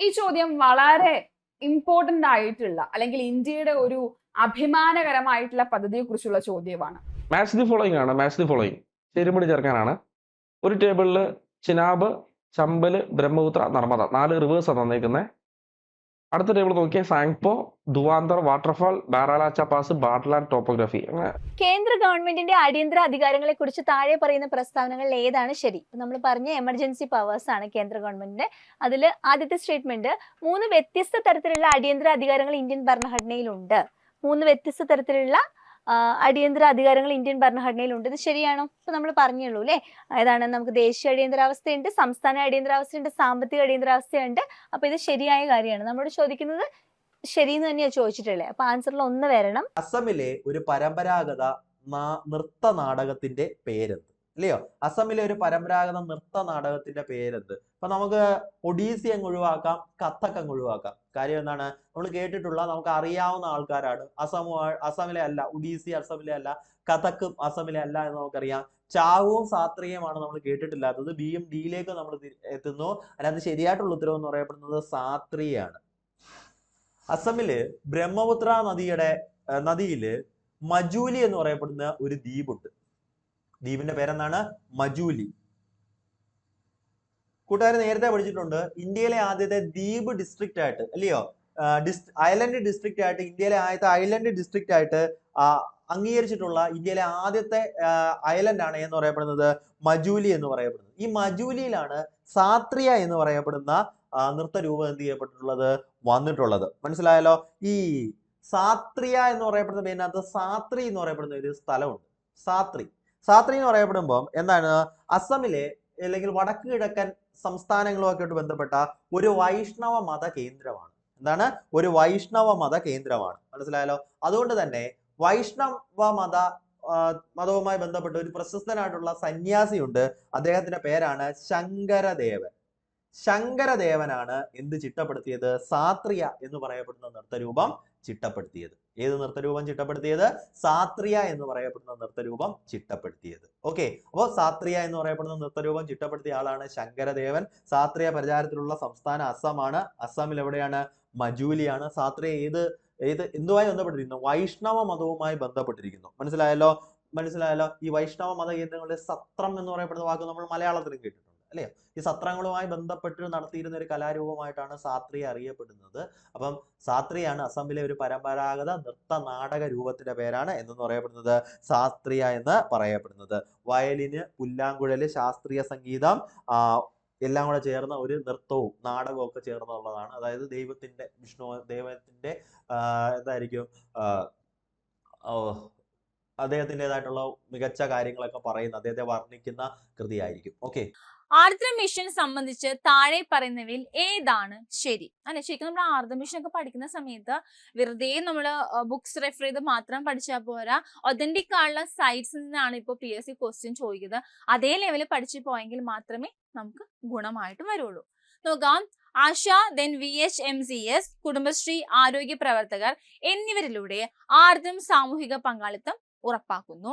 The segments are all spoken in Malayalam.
ഈ ചോദ്യം വളരെ ഇമ്പോർട്ടന്റ് ആയിട്ടുള്ള അല്ലെങ്കിൽ ഇന്ത്യയുടെ ഒരു അഭിമാനകരമായിട്ടുള്ള പദ്ധതിയെ കുറിച്ചുള്ള ചോദ്യമാണ്. മാച്ച് ദി ഫോളോയിങ് ആണ് മാച്ച് ദി ഫോളോയിങ് ചെരുമണി ചേർക്കാനാണ്. ഒരു ടേബിളിൽ ചിനാബ് ചമ്പൽ ബ്രഹ്മപുത്ര നർമ്മദ. നാല് റിവേഴ്സ് ആണ് തന്നേക്കുന്നത് അടുത്ത ടേബിൾ നോക്കിയാൽ Tsangpo Dhuandhar waterfall Baralacha pass badland topography. കേന്ദ്ര ഗവൺമെന്റിന്റെ അടിയന്തര അധികാരങ്ങളെ കുറിച്ച് താഴെ പറയുന്ന പ്രസ്താവനകളിൽ ഏതാണ് ശരി? നമ്മൾ പറഞ്ഞ എമർജൻസി പവേഴ്സ് ആണ് കേന്ദ്ര ഗവൺമെന്റിന്റെ. അതിൽ ആദ്യത്തെ സ്റ്റേറ്റ്മെന്റ് മൂന്ന് വ്യത്യസ്ത തരത്തിലുള്ള അടിയന്തര അധികാരങ്ങൾ ഇന്ത്യൻ ഭരണഘടനയിലുണ്ട്. മൂന്ന് വ്യത്യസ്ത തരത്തിലുള്ള അടിയന്തര അധികാരങ്ങൾ ഇന്ത്യൻ ഭരണഘടനയിലുണ്ട്. ഇത് ശരിയാണോ? ഇപ്പൊ നമ്മൾ പറഞ്ഞുള്ളൂ അല്ലേ ഏതാണ് നമുക്ക് ദേശീയ അടിയന്തരാവസ്ഥയുണ്ട് സംസ്ഥാന അടിയന്തരാവസ്ഥയുണ്ട് സാമ്പത്തിക അടിയന്തരാവസ്ഥയുണ്ട്. അപ്പൊ ഇത് ശരിയായ കാര്യമാണ്. നമ്മൾ ചോദിക്കുന്നത് ശരിയെന്ന് തന്നെയാ ചോദിച്ചിട്ടുള്ളത് അപ്പൊ ആൻസറിൽ ഒന്ന് വരണം. അസമിലെ ഒരു പരമ്പരാഗത നൃത്ത നാടകത്തിന്റെ പേരെന്ത്? അല്ലയോ അസമിലെ ഒരു പരമ്പരാഗത നൃത്ത നാടകത്തിന്റെ പേരെന്ത്? അപ്പൊ നമുക്ക് ഒഡീസി അങ്ങ് ഒഴിവാക്കാം കഥക് അങ്ങ് ഒഴിവാക്കാം. കാര്യം എന്താണ്? നമ്മൾ കേട്ടിട്ടുള്ള നമുക്ക് അറിയാവുന്ന ആൾക്കാരാണ്. അസം അസമിലെ അല്ല ഒഡീസി അസമിലെ അല്ല കഥക്കും അസമിലെ അല്ല എന്ന് നമുക്കറിയാം. ചാവും സാത്രിയുമാണ് നമ്മൾ കേട്ടിട്ടില്ലാത്തത്. ബിയും ഡിയിലേക്ക് നമ്മൾ എത്തുന്നു. അതിനകത്ത് ശരിയായിട്ടുള്ള ഉത്തരവ് എന്ന് പറയപ്പെടുന്നത് സാത്രിയാണ്. അസമിൽ ബ്രഹ്മപുത്ര നദിയുടെ നദിയിൽ മജൂലി എന്ന് പറയപ്പെടുന്ന ഒരു ദ്വീപുണ്ട്. ദ്വീപിന്റെ പേരെന്താണ്? മജൂലി. കൂട്ടുകാർ നേരത്തെ പഠിച്ചിട്ടുണ്ട് ഇന്ത്യയിലെ ആദ്യത്തെ ദ്വീപ് ഡിസ്ട്രിക്റ്റ് ആയിട്ട് അല്ലയോ? ഐലൻഡ് ഡിസ്ട്രിക്റ്റ് ആയിട്ട് ഇന്ത്യയിലെ ആദ്യത്തെ ഐലൻഡ് ഡിസ്ട്രിക്റ്റ് ആയിട്ട് അംഗീകരിച്ചിട്ടുള്ള ഇന്ത്യയിലെ ആദ്യത്തെ ഐലൻഡ് ആണ് എന്ന് പറയപ്പെടുന്നത് മജൂലി എന്ന് പറയപ്പെടുന്നത്. ഈ മജൂലിയിലാണ് സാത്രിയ എന്ന് പറയപ്പെടുന്ന നൃത്ത രൂപം എന്ത് ചെയ്യപ്പെട്ടിട്ടുള്ളത്? വന്നിട്ടുള്ളത്. മനസ്സിലായല്ലോ? ഈ സാത്രിയ എന്ന് പറയപ്പെടുന്ന പേരിനകത്ത് സാത്രി എന്ന് പറയപ്പെടുന്ന ഒരു സ്ഥലമുണ്ട്. സാത്രി. സാത്രി എന്ന് പറയപ്പെടുമ്പോൾ എന്താണ്? അസമിലെ അല്ലെങ്കിൽ വടക്ക് കിഴക്കൻ സംസ്ഥാനങ്ങളുമൊക്കെ ആയിട്ട് ബന്ധപ്പെട്ട ഒരു വൈഷ്ണവ മത കേന്ദ്രമാണ്. എന്താണ്? ഒരു വൈഷ്ണവ മത കേന്ദ്രമാണ്. മനസ്സിലായാലോ അതുകൊണ്ട് തന്നെ വൈഷ്ണവ മത മതവുമായി ബന്ധപ്പെട്ട ഒരു പ്രശസ്തനായിട്ടുള്ള സന്യാസിയുണ്ട്. അദ്ദേഹത്തിന്റെ പേരാണ് ശങ്കരദേവൻ. ശങ്കരദേവനാണ് എന്ത് ചിട്ടപ്പെടുത്തിയത്? സാത്രിയ എന്ന് പറയപ്പെടുന്ന നൃത്തരൂപം ചിട്ടപ്പെടുത്തിയത്. ഏത് നൃത്തരൂപം ചിട്ടപ്പെടുത്തിയത്? സാത്രിയ എന്ന് പറയപ്പെടുന്ന നൃത്തരൂപം ചിട്ടപ്പെടുത്തിയത്. ഓക്കെ അപ്പോൾ സാത്രിയ എന്ന് പറയപ്പെടുന്ന നൃത്തരൂപം ചിട്ടപ്പെടുത്തിയ ആളാണ് ശങ്കരദേവൻ. സാത്രിയ പ്രചാരത്തിലുള്ള സംസ്ഥാന അസമാണ് അസമിൽ എവിടെയാണ്? മജൂലിയാണ്. സാത്രിയ ഏത് ഏത് എന്തുമായി ബന്ധപ്പെട്ടിരിക്കുന്നു? വൈഷ്ണവ മതവുമായി ബന്ധപ്പെട്ടിരിക്കുന്നു. മനസ്സിലായല്ലോ? മനസ്സിലായല്ലോ? ഈ വൈഷ്ണവ മത കേന്ദ്രങ്ങളുടെ സത്രം എന്ന് പറയപ്പെടുന്ന വാക്ക് നമ്മൾ മലയാളത്തിലും കേട്ടിട്ടുണ്ട്. അല്ലേ? ഈ സത്രങ്ങളുമായി ബന്ധപ്പെട്ട് നടത്തിയിരുന്ന ഒരു കലാരൂപമായിട്ടാണ് സാത്രിയ അറിയപ്പെടുന്നത്. അപ്പം സാത്രിയാണ് അസമിലെ ഒരു പരമ്പരാഗത നൃത്ത നാടക രൂപത്തിന്റെ പേരാണ് എന്തെന്ന് പറയപ്പെടുന്നത് സാസ്ത്രിയ എന്ന് പറയപ്പെടുന്നത്. വയലിന് പുല്ലാങ്കുഴൽ ശാസ്ത്രീയ സംഗീതം എല്ലാം കൂടെ ചേർന്ന ഒരു നൃത്തവും നാടകവും ഒക്കെ ചേർന്നുള്ളതാണ്. അതായത് ദൈവത്തിന്റെ വിഷ്ണു ദൈവത്തിന്റെ എന്തായിരിക്കും അദ്ദേഹത്തിന്റെതായിട്ടുള്ള മികച്ച കാര്യങ്ങളൊക്കെ പറയുന്ന അദ്ദേഹത്തെ വർണിക്കുന്ന കൃതിയായിരിക്കും. ഓക്കെ. ആർദ്ര മിഷൻ സംബന്ധിച്ച് താഴെ പറയുന്നവയിൽ ഏതാണ് ശരി? അല്ലെ? ശരിക്കും നമ്മൾ ആർദ്ര മിഷൻ ഒക്കെ പഠിക്കുന്ന സമയത്ത് വെറുതെ നമ്മൾ ബുക്സ് റെഫർ ചെയ്ത് മാത്രം പഠിച്ചാൽ പോരാ. ഒതന്റിക് ആയുള്ള സൈറ്റ്സിൽ നിന്നാണ് ഇപ്പോൾ പി എസ് സി ക്വസ്റ്റ്യൻ ചോദിക്കുന്നത്. അതേ ലെവലിൽ പഠിച്ചു പോയെങ്കിൽ മാത്രമേ നമുക്ക് ഗുണമായിട്ട് വരുള്ളൂ. നോക്കാം. ASHA then V H M C S Kudumbashree ആരോഗ്യ പ്രവർത്തകർ എന്നിവരിലൂടെ ആർദ്രം സാമൂഹിക പങ്കാളിത്തം ഉറപ്പാക്കുന്നു.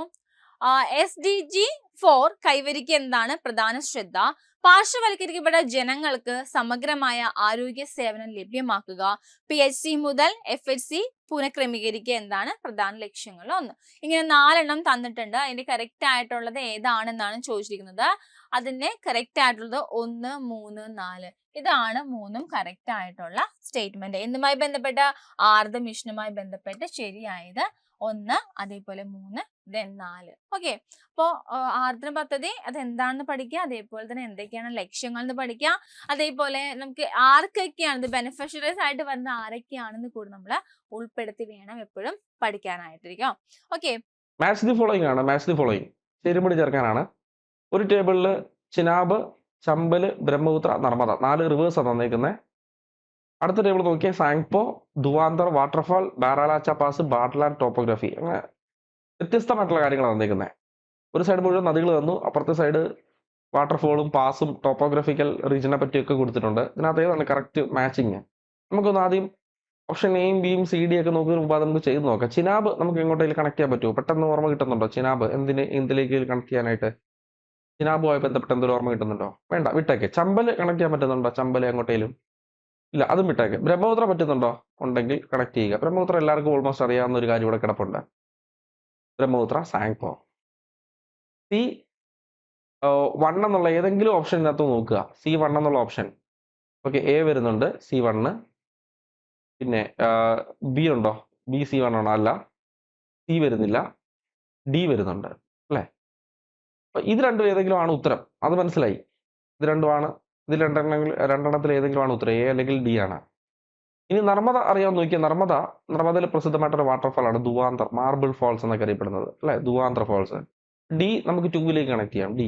എസ് ഡി ജി ഫോർ കൈവരിക്കുക എന്താണ് പ്രധാന ശ്രദ്ധ? പാർശ്വവൽക്കരിക്കപ്പെട്ട ജനങ്ങൾക്ക് സമഗ്രമായ ആരോഗ്യ സേവനം ലഭ്യമാക്കുക. പി എച്ച് സി മുതൽ എഫ് എച്ച് സി പുനഃക്രമീകരിക്കുക എന്താണ് പ്രധാന ലക്ഷ്യങ്ങളിൽ ഒന്ന്. ഇങ്ങനെ നാലെണ്ണം തന്നിട്ടുണ്ട്. അതിന്റെ കറക്റ്റ് ആയിട്ടുള്ളത് ഏതാണെന്നാണ് ചോദിച്ചിരിക്കുന്നത്. അതിന്റെ കറക്റ്റ് ആയിട്ടുള്ളത് ഒന്ന് മൂന്ന് നാല്. ഇതാണ് മൂന്നും കറക്റ്റ് ആയിട്ടുള്ള സ്റ്റേറ്റ്മെന്റ് എന്തുമായി ബന്ധപ്പെട്ട? ആർദ്ര മിഷനുമായി ബന്ധപ്പെട്ട് ശരിയായത് ഒന്ന് അതേപോലെ മൂന്ന് ദെൻ നാല്. ഓക്കെ. അപ്പോ ആർദ്ര പദ്ധതി അത് എന്താണെന്ന് പഠിക്കുക അതേപോലെ തന്നെ എന്തൊക്കെയാണ് ലക്ഷ്യങ്ങൾ എന്ന് പഠിക്കുക അതേപോലെ നമുക്ക് ആർക്കൊക്കെയാണ് ഇത് ബെനിഫിഷ്യറീസ് ആയിട്ട് വരുന്ന ആരൊക്കെയാണെന്ന് കൂടി നമ്മൾ ഉൾപ്പെടുത്തി വേണം എപ്പോഴും പഠിക്കാനായിട്ടിരിക്കാം. ഓക്കെ. മാച്ച് ദി ഫോളോയിങ് ആണ്. മാച്ച് ദി ഫോളോയിങ് ചേരുമ്പടി ചേർക്കാനാണ്. ഒരു ടേബിളിൽ ചിനാബ് ചമ്പൽ ബ്രഹ്മപുത്ര നർമ്മദ. നാല് റിവേഴ്സ് ആണ് തന്നേക്കുന്നത് അടുത്ത ടേബിൾ നോക്കിയാൽ Tsangpo Dhuandhar waterfall Baralacha pass badland topography അങ്ങനെ വ്യത്യസ്തമായിട്ടുള്ള കാര്യങ്ങളാണ് വന്നേക്കുന്നത് ഒരു സൈഡ് മുഴുവൻ നദികൾ തന്നു അപ്പുറത്തെ സൈഡ് വാട്ടർഫോളും പാസും ടോപ്പോഗ്രഫിക്കൽ റീജിയനെ പറ്റിയൊക്കെ കൊടുത്തിട്ടുണ്ട്. ഇതിനകത്ത് ഏതാണ് കറക്റ്റ് മാച്ചിങ് നമുക്കൊന്ന് ആദ്യം ഓപ്ഷൻ എയും ബിയും സി ഡി ഒക്കെ നോക്കുന്നതിന് മുമ്പ് നമുക്ക് ചെയ്ത് നോക്കാം. ചിനാബ് നമുക്ക് എങ്ങോട്ടേലും കണക്ട് ചെയ്യാൻ പറ്റുമോ? പെട്ടെന്ന് ഓർമ്മ കിട്ടുന്നുണ്ടോ? ചിനാബ് എന്തിന് എന്തിലേക്ക് കണക്ട് ചെയ്യാനായിട്ട്? ചിനാബുമായി ബന്ധപ്പെട്ട് എന്തൊരു ഓർമ്മ കിട്ടുന്നുണ്ടോ? വേണ്ട വിട്ടേക്ക്. ചമ്പൽ കണക്ട് ചെയ്യാൻ പറ്റുന്നുണ്ടോ? ചമ്പൽ എങ്ങോട്ടേലും ഇല്ല അതും വിട്ടേക്ക്. ബ്രഹ്മപുത്ര പറ്റുന്നുണ്ടോ? ഉണ്ടെങ്കിൽ കണക്ട് ചെയ്യുക. ബ്രഹ്മപുത്ര എല്ലാവർക്കും ഓൾമോസ്റ്റ് അറിയാവുന്ന ഒരു കാര്യം ഇവിടെ കിടപ്പുണ്ട്. ബ്രഹ്മപുത്ര സാങ്പോ സി വൺ എന്നുള്ള ഏതെങ്കിലും ഓപ്ഷൻ ഇതിനകത്ത് നോക്കുക. സി വൺ എന്നുള്ള ഓപ്ഷൻ ഓക്കെ എ വരുന്നുണ്ട്. സി വണ്ണ് പിന്നെ ബി ഉണ്ടോ? ബി സി വൺ ആണോ? അല്ല. സി വരുന്നില്ല. ഡി വരുന്നുണ്ട്. അല്ലേ? അപ്പൊ ഇത് രണ്ടും ഏതെങ്കിലും ആണ് ഉത്തരം. അത് മനസ്സിലായി. ഇത് രണ്ടുമാണ് ഇതിൽ രണ്ടെണ്ണമെങ്കിൽ രണ്ടെണ്ണത്തിൽ ഏതെങ്കിലും ആണ് ഉത്തരം. എ അല്ലെങ്കിൽ ഡി ആണ്. ഇനി നർമ്മദ അറിയാൻ നോക്കിയാൽ നർമ്മദ നർമ്മദയിൽ പ്രസിദ്ധമായിട്ടൊരു വാട്ടർഫാൾ ആണ് ദുവാന്തർ മാർബിൾ ഫോൾസ് എന്നൊക്കെ അറിയപ്പെടുന്നത് അല്ലെ? ദുവാന്തർ ഫോൾസ് ഡി നമുക്ക് ടൂവിലേക്ക് കണക്ട് ചെയ്യാം ഡി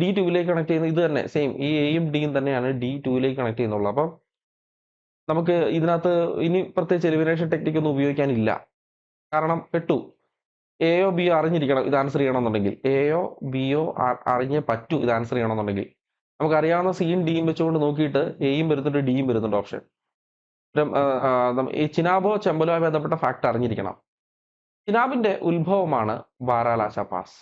ഡി ടൂവിലേക്ക് കണക്ട് ചെയ്യുന്ന ഇത് തന്നെ സെയിം ഈ എയും ഡിയും തന്നെയാണ് ഡി ടൂവിലേക്ക് കണക്ട് ചെയ്യുന്നുള്ളൂ. അപ്പം നമുക്ക് ഇതിനകത്ത് ഇനി പ്രത്യേകിച്ച് എലിമിനേഷൻ ടെക്നിക് ഒന്നും ഉപയോഗിക്കാനില്ല. കാരണം പെട്ടു. എയോ ബിയോ അറിഞ്ഞിരിക്കണം ഇത് ആൻസർ ചെയ്യണമെന്നുണ്ടെങ്കിൽ. എയോ ബിയോ അറിഞ്ഞേ പറ്റൂ ഇത് ആൻസർ ചെയ്യണമെന്നുണ്ടെങ്കിൽ. നമുക്ക് അറിയാവുന്ന സിയും ഡിയും വെച്ചുകൊണ്ട് നോക്കിയിട്ട് എയും വരുന്നുണ്ട് ഡിയും വരുന്നുണ്ട് ഓപ്ഷൻ ഈ ചിനാബോ ചെമ്പലുമായി ബന്ധപ്പെട്ട ഫാക്ട് അറിഞ്ഞിരിക്കണം. ചിനാബിന്റെ ഉത്ഭവമാണ് വാരാലാശ പാസ്.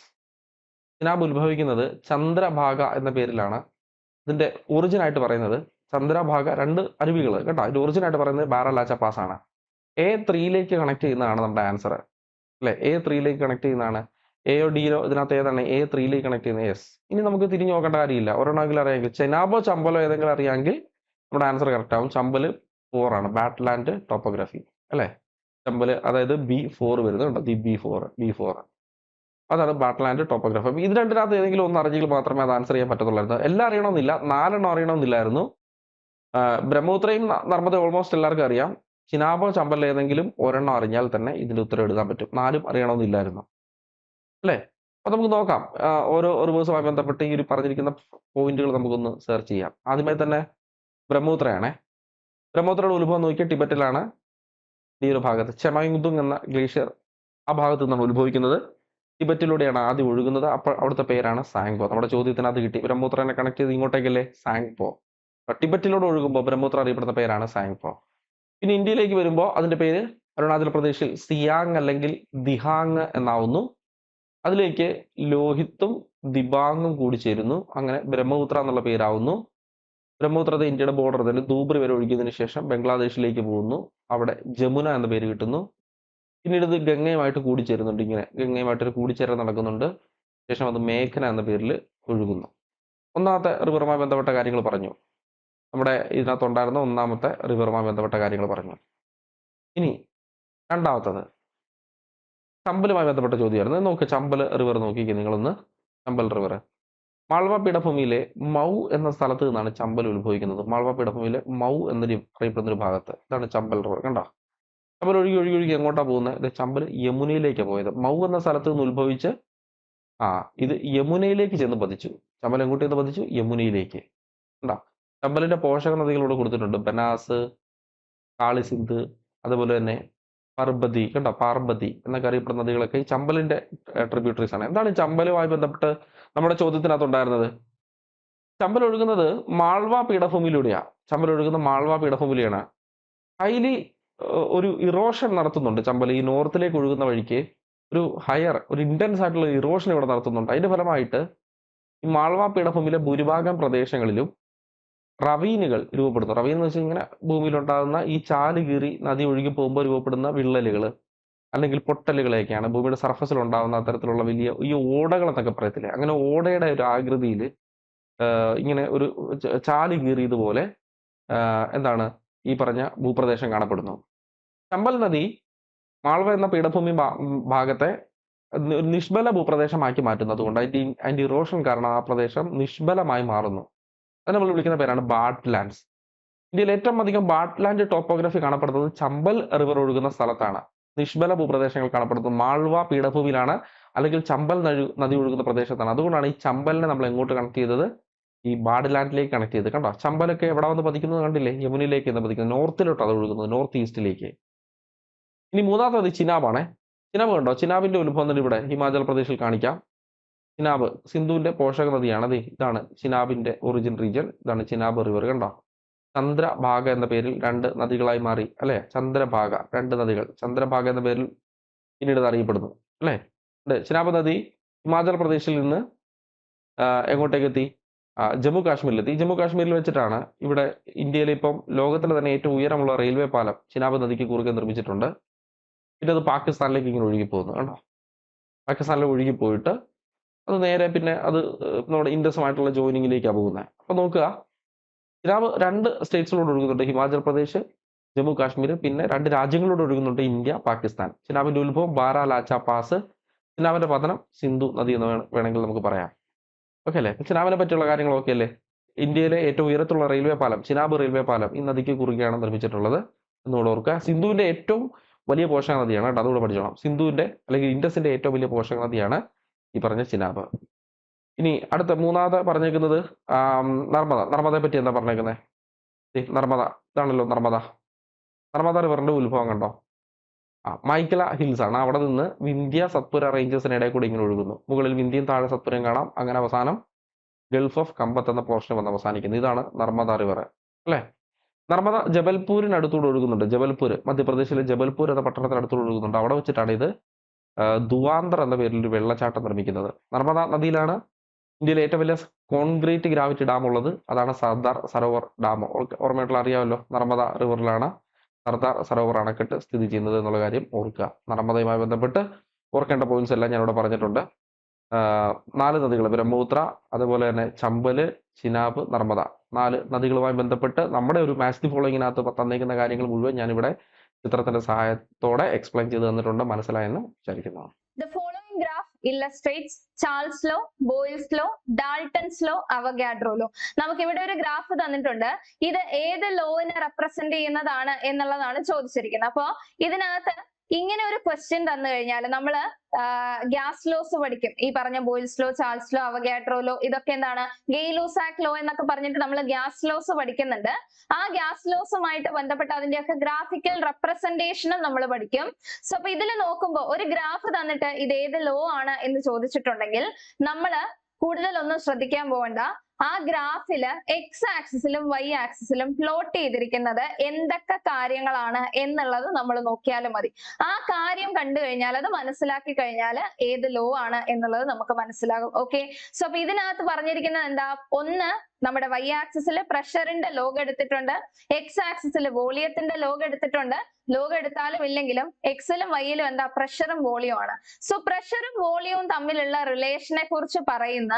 ചിനാബ് ഉത്ഭവിക്കുന്നത് ചന്ദ്രഭാഗ എന്ന പേരിലാണ്. ഇതിന്റെ ഒറിജിൻ ആയിട്ട് പറയുന്നത് ചന്ദ്രഭാഗ രണ്ട് അരുവികൾ കേട്ടോ? അതിന്റെ ഒറിജിൻ ആയിട്ട് പറയുന്നത് ബാരാലാച്ച പാസ് ആണ് എ ത്രീയിലേക്ക് കണക്ട് ചെയ്യുന്നതാണ് നമ്മുടെ ആൻസർ അല്ലെ? എ ത്രീയിലേക്ക് കണക്ട് ചെയ്യുന്നതാണ്. എയോ ഡിയോ ഇതിനകത്ത് ഏതാണ്? എ ത്രീയിലേക്ക് കണക്ട് ചെയ്യുന്നത് എസ് ഇനി നമുക്ക് തിരിഞ്ഞു നോക്കേണ്ട കാര്യമില്ല. ഒരെണ്ണമെങ്കിലും അറിയാമെങ്കിൽ ചെനാബോ ചമ്പലോ ഏതെങ്കിലും അറിയാമെങ്കിൽ നമ്മുടെ ആൻസർ കറക്റ്റ് ആവും. ചമ്പൽ ഫോർ ആണ്. ബാറ്റ് ലാൻഡ് ടോപ്പോഗ്രഫി അല്ലേ? ടെമ്പിൾ അതായത് ബി ഫോർ വരുന്നുണ്ട് the B four B four അതാണ് ബാറ്റ്ലാൻഡ് ടോപ്പോഗ്രഫി ടോപ്പോഗ്രാഫി ഇത് രണ്ടിനകത്ത് ഏതെങ്കിലും ഒന്ന് അറിഞ്ഞെങ്കിൽ മാത്രമേ അത് ആൻസർ ചെയ്യാൻ പറ്റത്തുള്ളായിരുന്നു. എല്ലാം അറിയണമെന്നില്ല. നാലെണ്ണം അറിയണമെന്നില്ലായിരുന്നു. ബ്രഹ്മപുത്രയും നർമ്മദ ഓൾമോസ്റ്റ് എല്ലാവർക്കും അറിയാം. ചിനാബോ ചമ്പൽ ഏതെങ്കിലും ഒരെണ്ണം അറിഞ്ഞാൽ തന്നെ ഇതിന്റെ ഉത്തരം എഴുതാൻ പറ്റും. നാലും അറിയണമെന്നില്ലായിരുന്നു. അല്ലേ? അപ്പൊ നമുക്ക് നോക്കാം. ഓരോ റിവേഴ്സുമായി ബന്ധപ്പെട്ട് ഈ ഒരു പറഞ്ഞിരിക്കുന്ന പോയിന്റുകൾ നമുക്കൊന്ന് സെർച്ച് ചെയ്യാം. ആദ്യമായി തന്നെ ബ്രഹ്മപുത്രയാണേ. ബ്രഹ്മപുത്രയുടെ ഉത്ഭവം നോക്കിയാൽ ടിബറ്റിലാണ് ഈ ഒരു ഭാഗത്ത് ചെമയുങ്തുങ് എന്ന ഗ്ലേഷ്യർ ആ ഭാഗത്ത് നിന്നാണ് ഉത്ഭവിക്കുന്നത്. ടിബറ്റിലൂടെയാണ് ആദ്യം ഒഴുകുന്നത്. അപ്പോൾ അവിടുത്തെ പേരാണ് സാങ്പോ. നമ്മുടെ ചോദ്യത്തിനകത്ത് കിട്ടി. ബ്രഹ്മപുത്രനെ കണക്ട് ചെയ്ത് ഇങ്ങോട്ടേക്കല്ലേ? സാങ്പോ. ടിബറ്റിലൂടെ ഒഴുകുമ്പോൾ ബ്രഹ്മപുത്ര അറിയപ്പെടുന്ന പേരാണ് സാങ്പോ. പിന്നെ ഇന്ത്യയിലേക്ക് വരുമ്പോൾ അതിന്റെ പേര് അരുണാചൽ പ്രദേശിൽ സിയാങ് അല്ലെങ്കിൽ ദിഹാങ് എന്നാവുന്നു. അതിലേക്ക് ലോഹിത്തും ദിബാങ്ങും കൂടി ചേരുന്നു. അങ്ങനെ ബ്രഹ്മപുത്ര എന്നുള്ള പേരാവുന്നു. ബ്രഹ്മപുത്രത്തെ ഇന്ത്യയുടെ ബോർഡർ തന്നെ ധൂബ്രി വരെ ഒഴുകിയതിനു ശേഷം ബംഗ്ലാദേശിലേക്ക് പോകുന്നു. അവിടെ ജമുന എന്ന പേര് കിട്ടുന്നു. പിന്നീട് ഇത് ഗംഗയുമായിട്ട് കൂടിച്ചേരുന്നുണ്ട് ഇങ്ങനെ. ഗംഗയുമായിട്ടൊരു കൂടിച്ചേരൽ നടക്കുന്നുണ്ട്. ശേഷം അത് മേഘന എന്ന പേരിൽ ഒഴുകുന്നു. ഒന്നാമത്തെ റിവറുമായി ബന്ധപ്പെട്ട കാര്യങ്ങൾ പറഞ്ഞു. നമ്മുടെ ഇതിനകത്തുണ്ടായിരുന്ന ഒന്നാമത്തെ റിവറുമായി ബന്ധപ്പെട്ട കാര്യങ്ങൾ പറഞ്ഞു. ഇനി രണ്ടാമത്തത്. ചമ്പലുമായി ബന്ധപ്പെട്ട ചോദ്യമായിരുന്നു. നോക്ക് ചമ്പൽ റിവർ നോക്കിക്കേ നിങ്ങളൊന്ന്. ചമ്പൽ റിവർ മാൾവ പീഠഭൂമിയിലെ മൗ എന്ന സ്ഥലത്ത് നിന്നാണ് ചമ്പൽ ഉത്ഭവിക്കുന്നത്. മാൾവ പീഠഭൂമിയിലെ മൗ എന്നൊരു അറിയപ്പെടുന്ന ഒരു ഭാഗത്ത്. ഇതാണ് ചമ്പൽ റിവർ കണ്ടോ? ചമ്പൽ ഒഴുകി ഒഴുകി ഒഴുകി എങ്ങോട്ടാണ് പോകുന്നത് ചമ്പൽ യമുനയിലേക്കാണ് പോയത്. മൗ എന്ന സ്ഥലത്ത് നിന്ന് ഉത്ഭവിച്ച് ആ ഇത് യമുനയിലേക്ക് ചെന്ന് പതിച്ചു. ചമ്പൽ എങ്ങോട്ട് ചെന്ന് പതിച്ചു? യമുനയിലേക്ക്. കണ്ടോ? ചമ്പലിന്റെ പോഷക നദികളോട് കൊടുത്തിട്ടുണ്ട്. ബനാസ് കാളിസിന്ധ് അതുപോലെ തന്നെ പർബതി. കണ്ടോ? പാർബതി എന്നൊക്കെ അറിയപ്പെടുന്ന നദികളൊക്കെ ഈ ചമ്പലിന്റെ ട്രിബ്യൂട്ടറീസ് ആണ്. എന്താണ് ചമ്പലുമായി ബന്ധപ്പെട്ട് നമ്മുടെ ചോദ്യത്തിനകത്ത് ഉണ്ടായിരുന്നത് ചമ്പൽ ഒഴുകുന്നത് മാൾവ പീഠഭൂമിയിലൂടെയാണ് ചമ്പൽ ഒഴുകുന്ന മാൾവ പീഠഭൂമിയിലാണ് ഹൈലി ഒരു ഇറോഷൻ നടത്തുന്നുണ്ട് ചമ്പൽ ഈ നോർത്തിലേക്ക് ഒഴുകുന്ന വഴിക്ക് ഒരു ഹയർ ഒരു ഇന്റൻസ് ആയിട്ടുള്ള ഇറോഷൻ ഇവിടെ നടത്തുന്നുണ്ട്. അതിന്റെ ഫലമായിട്ട് ഈ മാൾവ പീഠഭൂമിയിലെ ഭൂരിഭാഗം പ്രദേശങ്ങളിലും റവീനുകൾ രൂപപ്പെടുന്നു. റവീൻ എന്ന് വെച്ചാൽ ഇങ്ങനെ ഭൂമിയിലുണ്ടാകുന്ന ഈ ചാൽ കീറി നദി ഒഴുകി പോകുമ്പോൾ രൂപപ്പെടുന്ന വിള്ളലുകൾ അല്ലെങ്കിൽ പൊട്ടലുകളെയൊക്കെയാണ് ഭൂമിയുടെ സർഫസിൽ ഉണ്ടാകുന്ന അത്തരത്തിലുള്ള വലിയ ഈ ഓടകൾ എന്നൊക്കെ പറയത്തില്ലേ? അങ്ങനെ ഓടയുടെ ഒരു ആകൃതിയിൽ ഇങ്ങനെ ഒരു ചാലി കീറിയതുപോലെ എന്താണ് ഈ പറഞ്ഞ ഭൂപ്രദേശം കാണപ്പെടുന്നു. ചമ്പൽ നദി മാൾവ എന്ന പീഠഭൂമി ഭാഗത്തെ നിഷ്ബല ഭൂപ്രദേശമാക്കി മാറ്റുന്നത് കൊണ്ട് അതിന്റെ അതിന്റെ ഇറോഷൻ കാരണം ആ പ്രദേശം നിഷ്ബലമായി മാറുന്നു. അത് നമ്മൾ വിളിക്കുന്ന പേരാണ് ബാട്ട് ലാൻഡ്സ് ഇന്ത്യയിൽ ഏറ്റവും അധികം ബാട്ട് ലാൻഡ് ടോപ്പോഗ്രഫി കാണപ്പെടുന്നത് ചമ്പൽ റിവർ ഒഴുകുന്ന സ്ഥലത്താണ്. നിഷ്ബല ഭൂപ്രദേശങ്ങൾ കാണപ്പെടുന്നത്. മാൾവ പീഠഭൂമിയിലാണ്. അല്ലെങ്കിൽ ചമ്പൽ നഴു- നദി ഒഴുകുന്ന പ്രദേശത്താണ്. അതുകൊണ്ടാണ് ഈ ചമ്പലിനെ നമ്മൾ എങ്ങോട്ട് കണക്ട് ചെയ്തത്? ഈ ബാഡ് ലാൻഡിലേക്ക് കണക്ട് ചെയ്ത് കണ്ടോ? ചമ്പലൊക്കെ എവിടെ വന്ന് പതിക്കുന്നത് കണ്ടില്ലേ? യമുനയിലേക്ക് എന്ന് പതിക്കുന്നത്. നോർത്തിലോട്ട് അത് ഒഴുകുന്നത്. നോർത്ത് ഈസ്റ്റിലേക്ക്. ഇനി മൂന്നാമത്തത് ചിനാബാണേ. ചിനാബ് കണ്ടോ? ചിനാബിന്റെ ഉത്ഭവം തന്നെ ഇവിടെ ഹിമാചൽ പ്രദേശിൽ കാണിക്കാം. ചിനാബ് സിന്ധുവിന്റെ പോഷക നദിയാണ്. അതെ ഇതാണ് ചിനാബിന്റെ ഒറിജിൻ റീജിയൻ ഇതാണ് ചിനാബ് റിവർ കണ്ടോ? ചന്ദ്രഭാഗ എന്ന പേരിൽ രണ്ട് നദികളായി മാറി അല്ലെ? ചന്ദ്രഭാഗ രണ്ട് നദികൾ. ചന്ദ്രഭാഗ എന്ന പേരിൽ പിന്നീട് അറിയപ്പെടുന്നു അല്ലെ? ചിനാബ് നദി ഹിമാചൽ പ്രദേശിൽ നിന്ന് എങ്ങോട്ടേക്ക് എത്തി? ജമ്മു കാശ്മീരിലെത്തി. ജമ്മു കാശ്മീരിൽ വെച്ചിട്ടാണ് ഇവിടെ ഇന്ത്യയിലെ ഇപ്പം ലോകത്തിലെ തന്നെ ഏറ്റവും ഉയരമുള്ള റെയിൽവേ പാലം ചിനാബ് നദിക്ക് കുറുകെ നിർമ്മിച്ചിട്ടുണ്ട്. പിന്നെ അത് പാകിസ്ഥാനിലേക്ക് ഇങ്ങനെ ഒഴുകി പോകുന്നു കണ്ടോ? പാകിസ്ഥാനിലേക്ക് ഒഴുകി പോയിട്ട് അത് നേരെ പിന്നെ അത് നമ്മുടെ ഇൻഡസുമായിട്ടുള്ള ജോയിനിങ്ങിലേക്കാണ് പോകുന്നത്. അപ്പൊ നോക്കുക ചിനാബ് രണ്ട് സ്റ്റേറ്റ്സിലൂടെ ഒഴുകുന്നുണ്ട് ഹിമാചൽ പ്രദേശ് ജമ്മു കാശ്മീർ പിന്നെ രണ്ട് രാജ്യങ്ങളോട് ഒഴുകുന്നുണ്ട് ഇന്ത്യ പാകിസ്ഥാൻ. ചിനാബിന്റെ ഉത്ഭവം ബാരാലാച്ച പാസ്. ചിനാബിന്റെ പതനം സിന്ധു നദി എന്ന് വേണമെങ്കിൽ നമുക്ക് പറയാം. ഓക്കെ അല്ലേ? ചിനാബിനെ പറ്റിയുള്ള കാര്യങ്ങൾ കാര്യങ്ങളൊക്കെ അല്ലേ? ഇന്ത്യയിലെ ഏറ്റവും ഉയരത്തുള്ള റെയിൽവേ പാലം ചിനാബ് റെയിൽവേ പാലം ഈ നദിക്ക് കുറുകെയാണ് നിർമ്മിച്ചിട്ടുള്ളത് എന്നുകൂടെ ഓർക്കുക. സിന്ധുവിന്റെ ഏറ്റവും വലിയ പോഷക നദിയാണ് കേട്ടോ അതുകൂടെ പഠിച്ചോളാം. സിന്ധുവിന്റെ അല്ലെങ്കിൽ ഇൻഡസിന്റെ ഏറ്റവും വലിയ പോഷക നദിയാണ് ഈ പറഞ്ഞ ചിനാബ്. ഇനി അടുത്ത മൂന്നാമത് പറഞ്ഞേക്കുന്നത് നർമ്മദ. നർമ്മദയെ പറ്റി എന്താ പറഞ്ഞേക്കുന്നത് നർമ്മദ. ഇതാണല്ലോ നർമ്മദ. നർമ്മദ റിവറിന്റെ ഉത്ഭവം കണ്ടോ? ആ മൈക്കല ഹിൽസ് ആണ്. അവിടെ നിന്ന് വിന്ധ്യ സത്പുര റേഞ്ചസിനിടയിൽ കൂടി ഇങ്ങനെ ഒഴുകുന്നു. മുകളിൽ വിന്ധ്യയും താഴെ സത്പുരയും കാണാം. അങ്ങനെ അവസാനം ഗൾഫ് ഓഫ് കമ്പത്ത് എന്ന പോർഷൻ വന്ന് അവസാനിക്കുന്നു. ഇതാണ് നർമ്മദ റിവർ അല്ലേ? നർമ്മദ ജബൽപൂരിനടുത്തൂടെ ഒഴുകുന്നുണ്ട്. ജബൽപൂർ മധ്യപ്രദേശിലെ ജബൽപൂർ എന്ന പട്ടണത്തിനടുത്തൂടെ ഒഴുകുന്നുണ്ട്. അവിടെ വെച്ചിട്ടാണ് ഇത് ദുവാന്തർ എന്ന പേരിൽ ഒരു വെള്ളച്ചാട്ടം നിർമ്മിക്കുന്നത്. നർമ്മദ നദിയിലാണ് ഇന്ത്യയിലെ ഏറ്റവും വലിയ കോൺക്രീറ്റ് ഗ്രാവിറ്റി ഡാം ഉള്ളത് അതാണ് സർദാർ സരോവർ ഡാം. ഓർമ്മയായിട്ടുള്ള അറിയാമല്ലോ നർമ്മദ റിവറിലാണ് സർദാർ സരോവർ അണക്കെട്ട് സ്ഥിതി ചെയ്യുന്നത് എന്നുള്ള കാര്യം ഓർക്കുക. നർമ്മദയുമായി ബന്ധപ്പെട്ട് ഓർക്കേണ്ട പോയിന്റ്സ് എല്ലാം ഞാനിവിടെ പറഞ്ഞിട്ടുണ്ട്. നാല് നദികൾ ബ്രഹ്മപുത്ര അതുപോലെ തന്നെ ചമ്പൽ ചിനാബ് നർമ്മദ. നാല് നദികളുമായി ബന്ധപ്പെട്ട് നമ്മുടെ ഒരു മാസ്തി ഫോളോയിങ്ങിനകത്ത് തന്നേക്കുന്ന കാര്യങ്ങൾ മുഴുവൻ ഞാനിവിടെ ചിത്രത്തിന്റെ സഹായത്തോടെ എക്സ്പ്ലെയിൻ ചെയ്ത് തന്നിട്ടുണ്ട്. മനസ്സിലായെന്ന് വിചാരിക്കുന്നു. Illustrates Charles law, Boyle's law, Dalton's law, Avogadro law. നമുക്ക് ഇവിടെ ഒരു ഗ്രാഫ് തന്നിട്ടുണ്ട് ഇത് ഏത് ലോവിനെ റെപ്രസെന്റ് ചെയ്യുന്നതാണ് എന്നുള്ളതാണ് ചോദിച്ചിരിക്കുന്നത് അപ്പോ ഇതിനകത്ത് ഇങ്ങനെ ഒരു ക്വസ്റ്റ്യൻ തന്നു കഴിഞ്ഞാൽ നമ്മൾ ഗ്യാസ് ലോസ് പഠിക്കും. ഈ പറഞ്ഞ Boyle's law Charles law Avogadro law ഇതൊക്കെ എന്താണ്? ഗെയ്ലൂസാക് ലോ എന്നൊക്കെ പറഞ്ഞിട്ട് നമ്മൾ ഗ്യാസ് ലോസ് പഠിക്കുന്നുണ്ട്. ആ ഗ്യാസ് ലോസുമായിട്ട് ബന്ധപ്പെട്ട് അതിന്റെയൊക്കെ ഗ്രാഫിക്കൽ റെപ്രസെന്റേഷനും നമ്മൾ പഠിക്കും. സോ അപ്പൊ ഇതിൽ നോക്കുമ്പോൾ ഒരു ഗ്രാഫ് തന്നിട്ട് ഇത് ഏത് ലോ ആണ് എന്ന് ചോദിച്ചിട്ടുണ്ടെങ്കിൽ നമ്മൾ കൂടുതലൊന്നും ശ്രദ്ധിക്കാൻ പോകണ്ട ആ ഗ്രാഫിൽ എക്സ് ആക്സിസിലും വൈ ആക്സിസിലും പ്ലോട്ട് ചെയ്തിരിക്കുന്നത് എന്തൊക്കെ കാര്യങ്ങളാണ് എന്നുള്ളത് നമ്മൾ നോക്കിയാലും മതി. ആ കാര്യം കണ്ടു കഴിഞ്ഞാൽ അത് മനസ്സിലാക്കി കഴിഞ്ഞാൽ ഏത് ലോ ആണ് എന്നുള്ളത് നമുക്ക് മനസ്സിലാകും. ഓക്കെ സോ അപ്പൊ ഇതിനകത്ത് പറഞ്ഞിരിക്കുന്നത് എന്താ? ഒന്ന് നമ്മുടെ വൈ ആക്സിസിൽ പ്രഷറിന്റെ ലോഗ് എടുത്തിട്ടുണ്ട്. എക്സ് ആക്സിസിൽ വോളിയത്തിന്റെ ലോഗ് എടുത്തിട്ടുണ്ട്. ലോഗ് എടുത്താലും ഇല്ലെങ്കിലും എക്സിലും വൈയിലും എന്താ? പ്രഷറും വോളിയവും ആണ്. സോ പ്രഷറും വോളിയവും തമ്മിലുള്ള റിലേഷനെ കുറിച്ച് പറയുന്ന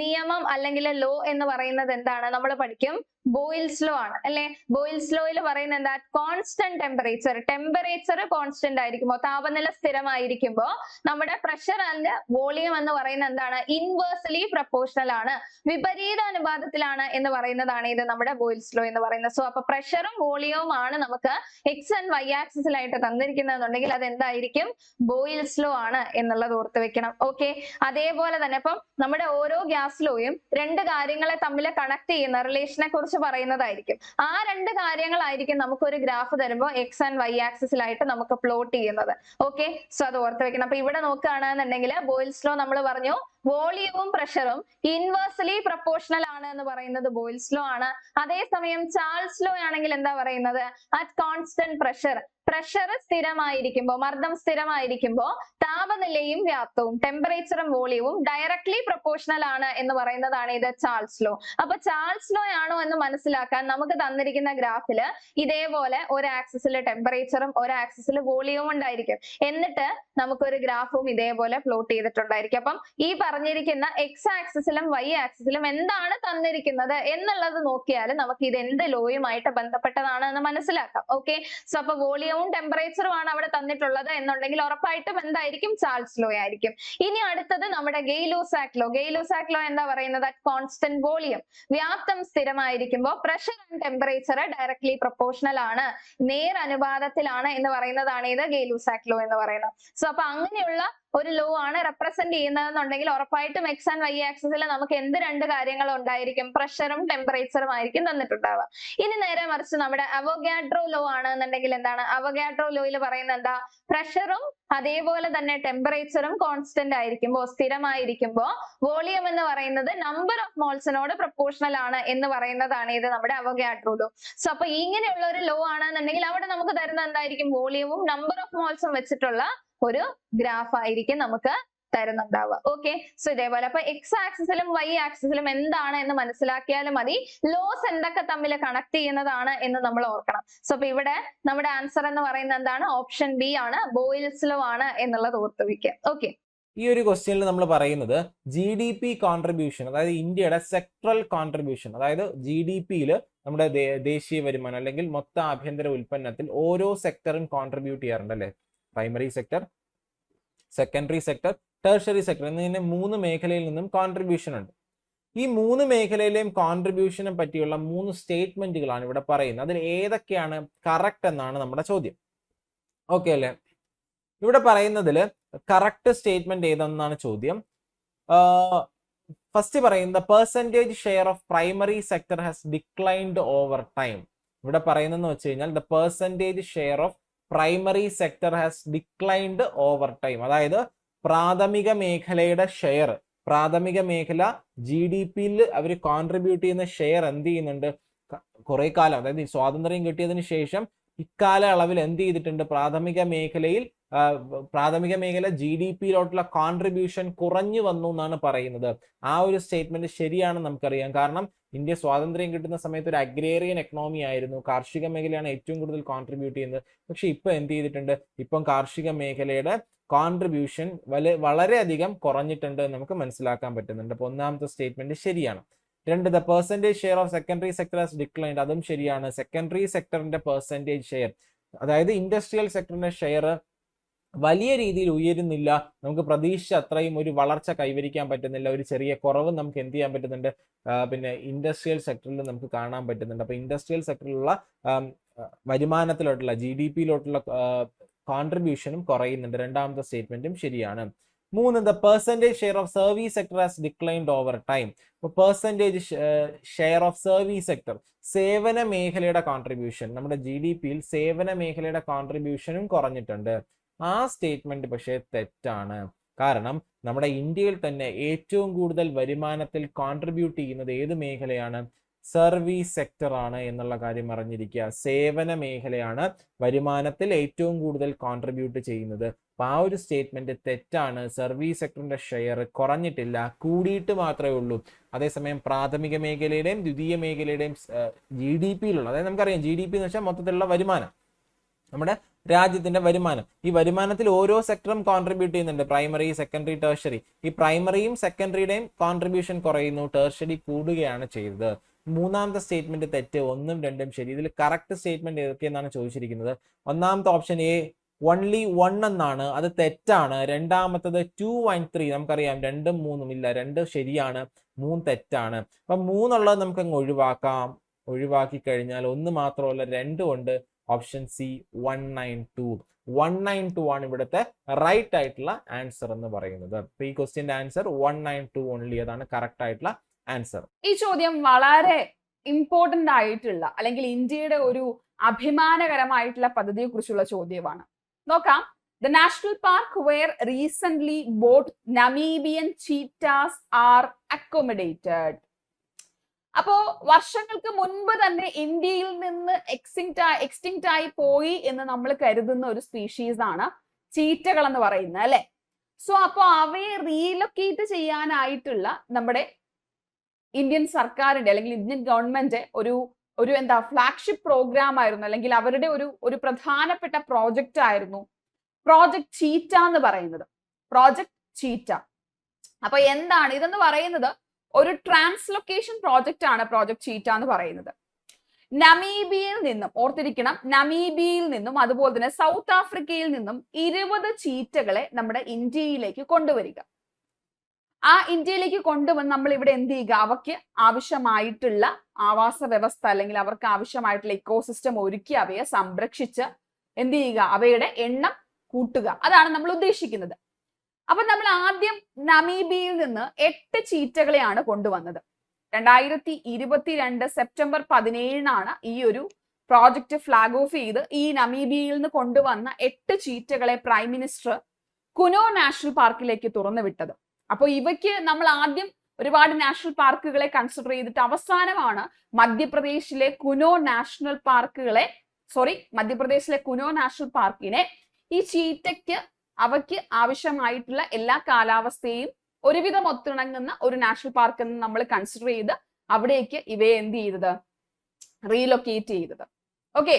നിയമം അല്ലെങ്കിൽ ലോ എന്ന് പറയുന്നത് എന്താണ്? നമ്മൾ പഠിക്കും ബോയിൽസ് ലോ ആണ്. അല്ലെ? ബോയിൽസ് ലോയിൽ പറയുന്ന എന്താ? കോൺസ്റ്റന്റ് ടെമ്പറേച്ചർ ടെമ്പറേച്ചർ കോൺസ്റ്റന്റ് ആയിരിക്കുമ്പോൾ താപനില സ്ഥിരമായിരിക്കുമ്പോൾ നമ്മുടെ പ്രഷർ ആൻഡ് വോളിയം എന്ന് പറയുന്ന എന്താണ്? ഇൻവേഴ്സ്ലി പ്രപ്പോർഷണൽ ആണ്. വിപരീത അനുപാതത്തിലാണ് എന്ന് പറയുന്നതാണ് ഇത് നമ്മുടെ ബോയിൽസ് ലോ എന്ന് പറയുന്നത്. സോ അപ്പൊ പ്രഷറും വോളിയവും ആണ് നമുക്ക് എക്സ് ആൻഡ് വൈ ആക്സിസിലായിട്ട് തന്നിരിക്കുന്നതെന്നുണ്ടെങ്കിൽ അത് എന്തായിരിക്കും? ബോയിൽസ് ലോ ആണ് എന്നുള്ളത് ഓർത്ത് വെക്കണം. ഓക്കെ അതേപോലെ തന്നെ ഇപ്പം നമ്മുടെ ഓരോ ഗ്യാസ് ലോയും രണ്ട് കാര്യങ്ങളെ തമ്മിൽ കണക്ട് ചെയ്യുന്ന റിലേഷനെ കുറിച്ച് പറയുന്നതായിരിക്കും. ആ രണ്ട് കാര്യങ്ങളായിരിക്കും നമുക്കൊരു ഗ്രാഫ് തരുമ്പോൾ എക്സ് ആൻഡ് വൈ ആക്സിസിലായിട്ട് നമുക്ക് പ്ലോട്ട് ചെയ്യുന്നത്. ഓക്കെ സോ അത് ഓർത്ത് വെക്കണം. അപ്പൊ ഇവിടെ നോക്കുകയാണെന്നുണ്ടെങ്കിൽ ബോയിൽസ് ലോ നമ്മൾ പറഞ്ഞു വോളിയവും പ്രഷറും ഇൻവേഴ്സ്ലി പ്രപ്പോർഷണൽ ആണ് എന്ന് പറയുന്നത് ബോയിൽസ് ലോ ആണ്. അതേസമയം ചാൾസ് ലോ ആണെങ്കിൽ എന്താ പറയുന്നത്? അറ്റ് കോൺസ്റ്റന്റ് പ്രഷർ പ്രഷർ സ്ഥിരമായിരിക്കുമ്പോൾ മർദ്ദം സ്ഥിരമായിരിക്കുമ്പോൾ താപനിലയും വ്യാപ്തവും ടെമ്പറേച്ചറും വോളിയവും ഡയറക്ട്ലി പ്രൊപ്പോർഷണൽ ആണ് എന്ന് പറയുന്നതാണ് ഇത് ചാൾസ് ലോ. അപ്പൊ ചാൾസ് ലോ ആണോ എന്ന് മനസ്സിലാക്കാൻ നമുക്ക് തന്നിരിക്കുന്ന ഗ്രാഫിൽ ഇതേപോലെ ഒരു ആക്സിസിൽ ടെമ്പറേച്ചറും ഒരു ആക്സിസിൽ വോളിയവും ഉണ്ടായിരിക്കും. എന്നിട്ട് നമുക്കൊരു ഗ്രാഫും ഇതേപോലെ പ്ലോട്ട് ചെയ്തിട്ടുണ്ടായിരിക്കും. അപ്പം ഈ പറഞ്ഞിരിക്കുന്ന എക്സ് ആക്സിസിലും വൈ ആക്സിസിലും എന്താണ് തന്നിരിക്കുന്നത് എന്നുള്ളത് നോക്കിയാൽ നമുക്ക് ഇത് എന്ത് ലോയുമായിട്ട് ബന്ധപ്പെട്ടതാണ് എന്ന് മനസ്സിലാക്കാം. ഓക്കെ സോ അപ്പൊ വോളിയവും ടെമ്പറേച്ചറും ആണ് അവിടെ തന്നിട്ടുള്ളത് എന്നുണ്ടെങ്കിൽ ഉറപ്പായിട്ടും എന്തായിരിക്കും? ചാൾസ് ലോ ആയിരിക്കും. ഇനി അടുത്തത് നമ്മുടെ ഗെയ്ലൂസാക് ലോ ലോ എന്താ പറയുന്നത്? കോൺസ്റ്റന്റ് വോളിയം വ്യാപ്തം സ്ഥിരമായിരിക്കുമ്പോൾ pressure and temperature directly proportional ആണ്. നേർ അനുപാതത്തിലാണ് എന്ന് പറയുന്നതാണ് ഇത് ഗെയ്ലൂസാക് ലോ എന്ന് പറയുന്നത്. സോ അപ്പൊ അങ്ങനെയുള്ള ഒരു ലോ ആണ് റെപ്രസെന്റ് ചെയ്യുന്നതെന്നുണ്ടെങ്കിൽ ഉറപ്പായിട്ടും എക്സ് ആൻഡ് വൈ ആക്സിസിൽ നമുക്ക് എന്ത് രണ്ട് കാര്യങ്ങൾ ഉണ്ടായിരിക്കും? പ്രഷറും ടെമ്പറേച്ചറും ആയിരിക്കും തന്നിട്ടുണ്ടാവുക. ഇനി നേരെ മറിച്ച് നമ്മുടെ അവോഗാഡ്രോ ലോ ആണ് എന്നുണ്ടെങ്കിൽ എന്താണ്? അവഗാഡ്രോ ലോയിൽ പറയുന്നത് എന്താ? പ്രഷറും അതേപോലെ തന്നെ ടെമ്പറേച്ചറും കോൺസ്റ്റന്റ് ആയിരിക്കുമ്പോൾ സ്ഥിരമായിരിക്കുമ്പോൾ വോളിയം എന്ന് പറയുന്നത് നമ്പർ ഓഫ് മോൾസിനോട് പ്രൊപ്പോർഷണൽ ആണ് എന്ന് പറയുന്നതാണ് ഇത് നമ്മുടെ അവഗാഡ്രോ ലോ സോ അപ്പൊ ഇങ്ങനെയുള്ള ഒരു ലോ ആണെന്നുണ്ടെങ്കിൽ അവിടെ നമുക്ക് തരുന്ന എന്തായിരിക്കും? വോളിയവും നമ്പർ ഓഫ് മോൾസും വെച്ചിട്ടുള്ള ഒരു ഗ്രാഫ് ആയിരിക്കും നമുക്ക് തരുന്നുണ്ടാവുക. ഓക്കെ സോ ഇതേപോലെ അപ്പൊ എക്സ് ആക്സിസിലും വൈ ആക്സിസിലും എന്താണ് എന്ന് മനസ്സിലാക്കിയാലും മതി. ലോസ് എന്തൊക്കെ തമ്മിൽ കണക്ട് ചെയ്യുന്നതാണ് എന്ന് നമ്മൾ ഓർക്കണം. സോ അപ്പൊ ഇവിടെ നമ്മുടെ ആൻസർ എന്ന് പറയുന്നത് എന്താണ്? ഓപ്ഷൻ ബി ആണ്. ബോയിൽസ് ലോ ആണ് എന്നുള്ളത് ഓർത്ത് വെക്കുക. ഓക്കെ ഈ ഒരു ക്വസ്റ്റ്യനിൽ നമ്മൾ പറയുന്നത് ജി ഡി പി കോൺട്രിബ്യൂഷൻ അതായത് ഇന്ത്യയുടെ സെക്ടറൽ കോൺട്രിബ്യൂഷൻ അതായത് ജി ഡി പിയിൽ നമ്മുടെ ദേശീയ വരുമാനം അല്ലെങ്കിൽ മൊത്ത ആഭ്യന്തര ഉൽപ്പന്നത്തിൽ ഓരോ സെക്ടറും കോൺട്രിബ്യൂട്ട് ചെയ്യാറുണ്ട് അല്ലേ primary sector secondary sector tertiary sector എന്നിങ്ങനെ മൂന്ന് മേഖലയിൽ നിന്നും കോൺട്രിബ്യൂഷൻ ഉണ്ട്. ഈ മൂന്ന് മേഖലയിലെയും കോൺട്രിബ്യൂഷനെ പറ്റിയുള്ള മൂന്ന് സ്റ്റേറ്റ്മെന്റുകളാണ് ഇവിടെ പറയുന്നത്. അതിൽ ഏതൊക്കെയാണ് കറക്റ്റ് എന്നാണ് നമ്മുടെ ചോദ്യം. ഓക്കെ അല്ലേ? ഇവിടെ പറയുന്നതിൽ കറക്റ്റ് സ്റ്റേറ്റ്മെന്റ് ഏതെന്നാണ് ചോദ്യം. ഫസ്റ്റ് പറയുന്നത് percentage share of primary sector has declined over time ഇവിടെ പറയുന്നതെന്ന് വെച്ച് കഴിഞ്ഞാൽ the percentage share of primary sector has declined over time അതായത് പ്രാഥമിക മേഖലയുടെ ഷെയർ പ്രാഥമിക മേഖല ജി ഡി പിയിൽ അവർ കോൺട്രിബ്യൂട്ട് ചെയ്യുന്ന ഷെയർ എന്ത് ചെയ്യുന്നുണ്ട്? കുറേ കാലം അതായത് സ്വാതന്ത്ര്യം കിട്ടിയതിന് ശേഷം ഇക്കാല അളവിൽ എന്ത് ചെയ്തിട്ടുണ്ട്? പ്രാഥമിക മേഖലയിൽ പ്രാഥമിക മേഖല ജി ഡി പിയിലോട്ടുള്ള കോൺട്രിബ്യൂഷൻ കുറഞ്ഞു വന്നു എന്നാണ് പറയുന്നത്. ആ ഒരു സ്റ്റേറ്റ്മെന്റ് ശരിയാണെന്ന് നമുക്കറിയാം. കാരണം ഇന്ത്യ സ്വാതന്ത്ര്യം കിട്ടുന്ന സമയത്ത് ഒരു അഗ്രേറിയൻ എക്കണോമി ആയിരുന്നു. കാർഷിക മേഖലയാണ് ഏറ്റവും കൂടുതൽ കോൺട്രിബ്യൂട്ട് ചെയ്യുന്നത്. പക്ഷെ ഇപ്പൊ എന്ത് ചെയ്തിട്ടുണ്ട്? ഇപ്പം കാർഷിക മേഖലയുടെ കോൺട്രിബ്യൂഷൻ വല വളരെയധികം കുറഞ്ഞിട്ടുണ്ട് എന്ന് നമുക്ക് മനസ്സിലാക്കാൻ പറ്റുന്നുണ്ട്. അപ്പൊ ഒന്നാമത്തെ സ്റ്റേറ്റ്മെന്റ് ശരിയാണ്. രണ്ട് the percentage share of secondary sector has declined അതും ശരിയാണ്. സെക്കൻഡറി സെക്ടറിന്റെ പെർസെന്റേജ് ഷെയർ അതായത് ഇൻഡസ്ട്രിയൽ സെക്ടറിന്റെ ഷെയർ വലിയ രീതിയിൽ ഉയരുന്നില്ല. നമുക്ക് പ്രതീക്ഷിച്ച അത്രയും ഒരു വളർച്ച കൈവരിക്കാൻ പറ്റുന്നില്ല. ഒരു ചെറിയ കുറവ് നമുക്ക് എന്ത് ചെയ്യാൻ പറ്റുന്നുണ്ട്? പിന്നെ ഇൻഡസ്ട്രിയൽ സെക്ടറിൽ നമുക്ക് കാണാൻ പറ്റുന്നുണ്ട്. അപ്പൊ ഇൻഡസ്ട്രിയൽ സെക്ടറിലുള്ള വരുമാനത്തിലോട്ടുള്ള ജി ഡി പിയിലോട്ടുള്ള കോൺട്രിബ്യൂഷനും കുറയുന്നുണ്ട്. രണ്ടാമത്തെ സ്റ്റേറ്റ്മെന്റും ശരിയാണ്. മൂന്ന് the percentage share of service sector has declined over time ഇപ്പോൾ percentage share of service sector സേവന മേഖലയുടെ കോൺട്രിബ്യൂഷൻ നമ്മുടെ ജി ഡി പിയിൽ സേവന മേഖലയുടെ കോൺട്രിബ്യൂഷനും കുറഞ്ഞിട്ടുണ്ട്. ആ സ്റ്റേറ്റ്മെന്റ് പക്ഷേ തെറ്റാണ്. കാരണം നമ്മുടെ ഇന്ത്യയിൽ തന്നെ ഏറ്റവും കൂടുതൽ വരുമാനത്തിൽ കോൺട്രിബ്യൂട്ട് ചെയ്യുന്നത് ഏത് മേഖലയാണ്? സർവീസ് സെക്ടറാണ് എന്നുള്ള കാര്യം അറിഞ്ഞിരിക്കുക. സേവന മേഖലയാണ് വരുമാനത്തിൽ ഏറ്റവും കൂടുതൽ കോൺട്രിബ്യൂട്ട് ചെയ്യുന്നത്. അപ്പൊ ആ ഒരു സ്റ്റേറ്റ്മെന്റ് തെറ്റാണ്. സർവീസ് സെക്ടറിന്റെ ഷെയർ കുറഞ്ഞിട്ടില്ല. കൂടിയിട്ട് മാത്രമേ ഉള്ളൂ. അതേസമയം പ്രാഥമിക മേഖലയുടെയും ദ്വിതീയ മേഖലയുടെയും ജി ഡി പിയിലുള്ള അതായത് നമുക്കറിയാം ജി ഡി പി എന്ന് വെച്ചാൽ മൊത്തത്തിലുള്ള വരുമാനം. നമ്മുടെ രാജ്യത്തിന്റെ വരുമാനം. ഈ വരുമാനത്തിൽ ഓരോ സെക്ടറും കോൺട്രിബ്യൂട്ട് ചെയ്യുന്നുണ്ട്. പ്രൈമറി സെക്കൻഡറി ടേർഷറി ഈ പ്രൈമറിയും സെക്കൻഡറിയുടെയും കോൺട്രിബ്യൂഷൻ കുറയുന്നു. ടേർഷറി കൂടുകയാണ് ചെയ്തത്. മൂന്നാമത്തെ സ്റ്റേറ്റ്മെന്റ് തെറ്റ് ഒന്നും രണ്ടും ശരി. ഇതിൽ കറക്റ്റ് സ്റ്റേറ്റ്മെന്റ് ഏതൊക്കെയെന്നാണ് ചോദിച്ചിരിക്കുന്നത്? ഒന്നാമത്തെ ഓപ്ഷൻ എ ഓൺലി വൺ എന്നാണ്. അത് തെറ്റാണ്. രണ്ടാമത്തത് ടു ആൻഡ് ത്രീ നമുക്കറിയാം രണ്ടും മൂന്നും ഇല്ല. രണ്ട് ശരിയാണ് മൂന്ന് തെറ്റാണ്. അപ്പൊ മൂന്നുള്ളത് നമുക്ക് അങ്ങ് ഒഴിവാക്കാം. ഒഴിവാക്കി കഴിഞ്ഞാൽ ഒന്ന് മാത്രമല്ല രണ്ടും ഉണ്ട് option C one nine two one nine two ആണ് ഇവിടുത്തെ റൈറ്റ് ആയിട്ടുള്ള ആൻസർ എന്ന് പറയുന്നത്. അപ്പൊ ഈ ക്വസ്റ്റ്യന്റെ answer one nine two only അതാണ് കറക്റ്റ് ആയിട്ടുള്ള ആൻസർ ഈ ചോദ്യം വളരെ ഇമ്പോർട്ടന്റ് ആയിട്ടുള്ള അല്ലെങ്കിൽ ഇന്ത്യയുടെ ഒരു അഭിമാനകരമായിട്ടുള്ള പദ്ധതിയെ കുറിച്ചുള്ള ചോദ്യമാണ്. നോക്കാം. The national park where recent brought Namibian cheetahs are accommodated അപ്പോ വർഷങ്ങൾക്ക് മുൻപ് തന്നെ ഇന്ത്യയിൽ നിന്ന് എക്സിങ്റ്റ് എക്സ്റ്റിങ്റ്റ് ആയി പോയി എന്ന് നമ്മൾ കരുതുന്ന ഒരു സ്പീഷീസ് ആണ് ചീറ്റകൾ എന്ന് പറയുന്നത് അല്ലെ? സോ അപ്പോ അവയെ റീലൊക്കേറ്റ് ചെയ്യാനായിട്ടുള്ള നമ്മുടെ ഇന്ത്യൻ സർക്കാരിന്റെ അല്ലെങ്കിൽ ഇന്ത്യൻ ഗവൺമെന്റ് ഒരു ഒരു എന്താ ഫ്ലാഗ്ഷിപ്പ് പ്രോഗ്രാം ആയിരുന്നു അല്ലെങ്കിൽ അവരുടെ ഒരു ഒരു പ്രധാനപ്പെട്ട പ്രോജക്റ്റ് ആയിരുന്നു. പ്രോജക്ട് ചീറ്റ എന്ന് പറയുന്നത്. പ്രോജക്ട് ചീറ്റ അപ്പൊ എന്താണ്? ഇതെന്ന് പറയുന്നത് ഒരു ട്രാൻസ്ലൊക്കേഷൻ പ്രോജക്റ്റ് ആണ് പ്രോജക്ട് ചീറ്റ എന്ന് പറയുന്നത്. നമീബിയയിൽ നിന്നും ഓർത്തിരിക്കണം നമീബിയയിൽ നിന്നും അതുപോലെ തന്നെ സൗത്ത് ആഫ്രിക്കയിൽ നിന്നും ഇരുപത് ചീറ്റകളെ നമ്മുടെ ഇന്ത്യയിലേക്ക് കൊണ്ടുവരിക. ആ ഇന്ത്യയിലേക്ക് കൊണ്ടുവന്ന് നമ്മൾ ഇവിടെ എന്ത് ചെയ്യുക? അവയ്ക്ക് ആവശ്യമായിട്ടുള്ള ആവാസ വ്യവസ്ഥ അല്ലെങ്കിൽ അവർക്ക് ആവശ്യമായിട്ടുള്ള ഇക്കോസിസ്റ്റം ഒരുക്കി അവയെ സംരക്ഷിച്ച് എന്ത് ചെയ്യുക? അവയുടെ എണ്ണം കൂട്ടുക. അതാണ് നമ്മൾ ഉദ്ദേശിക്കുന്നത്. അപ്പൊ നമ്മൾ ആദ്യം നമീബിയയിൽ നിന്ന് എട്ട് ചീറ്റകളെയാണ് കൊണ്ടുവന്നത്. രണ്ടായിരത്തി ഇരുപത്തിരണ്ട് സെപ്റ്റംബർ പതിനേഴിനാണ് ഈ ഒരു പ്രോജക്റ്റ് ഫ്ലാഗ് ഓഫ് ചെയ്ത് ഈ നമീബിയയിൽ നിന്ന് കൊണ്ടുവന്ന എട്ട് ചീറ്റകളെ പ്രൈം മിനിസ്റ്റർ കുനോ നാഷണൽ പാർക്കിലേക്ക് തുറന്നു വിട്ടത്. അപ്പോൾ ഇവയ്ക്ക് നമ്മൾ ആദ്യം ഒരുപാട് നാഷണൽ പാർക്കുകളെ കൺസിഡർ ചെയ്തിട്ട് അവസാനമാണ് മധ്യപ്രദേശിലെ കുനോ നാഷണൽ പാർക്കുകളെ സോറി മധ്യപ്രദേശിലെ കുനോ നാഷണൽ പാർക്കിനെ ഈ ചീറ്റയ്ക്ക് അവയ്ക്ക് ആവശ്യമായിട്ടുള്ള എല്ലാ കാലാവസ്ഥയും ഒരുവിധം ഒത്തിണങ്ങുന്ന ഒരു നാഷണൽ പാർക്ക് എന്ന് നമ്മൾ കൺസിഡർ ചെയ്ത് അവിടേക്ക് ഇവയെ എന്ത് ചെയ്തത്? റീലൊക്കേറ്റ് ചെയ്തത്. ഓക്കെ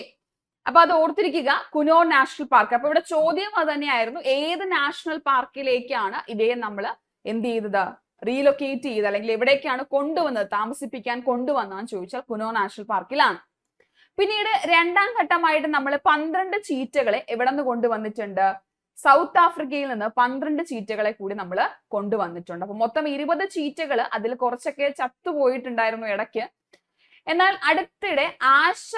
അപ്പൊ അത് ഓർത്തിരിക്കുക കുനോ നാഷണൽ പാർക്ക്. അപ്പൊ ഇവിടെ ചോദ്യം അത് തന്നെയായിരുന്നു. ഏത് നാഷണൽ പാർക്കിലേക്കാണ് ഇവയെ നമ്മൾ എന്ത് ചെയ്തത്? റീലൊക്കേറ്റ് ചെയ്ത് അല്ലെങ്കിൽ എവിടേക്കാണ് കൊണ്ടുവന്നത്? താമസിപ്പിക്കാൻ കൊണ്ടുവന്നതെന്ന് ചോദിച്ചാൽ കുനോ നാഷണൽ പാർക്കിലാണ്. പിന്നീട് രണ്ടാം ഘട്ടമായിട്ട് നമ്മൾ പന്ത്രണ്ട് ചീറ്റകളെ എവിടെ നിന്ന് കൊണ്ടുവന്നിട്ടുണ്ട്? സൗത്ത് ആഫ്രിക്കയിൽ നിന്ന് പന്ത്രണ്ട് ചീറ്റകളെ കൂടി നമ്മൾ കൊണ്ടുവന്നിട്ടുണ്ട്. അപ്പൊ മൊത്തം ഇരുപത് ചീറ്റകൾ അതിൽ കുറച്ചൊക്കെ ചത്തുപോയിട്ടുണ്ടായിരുന്നു ഇടയ്ക്ക്. എന്നാൽ അടുത്തിടെ ആശ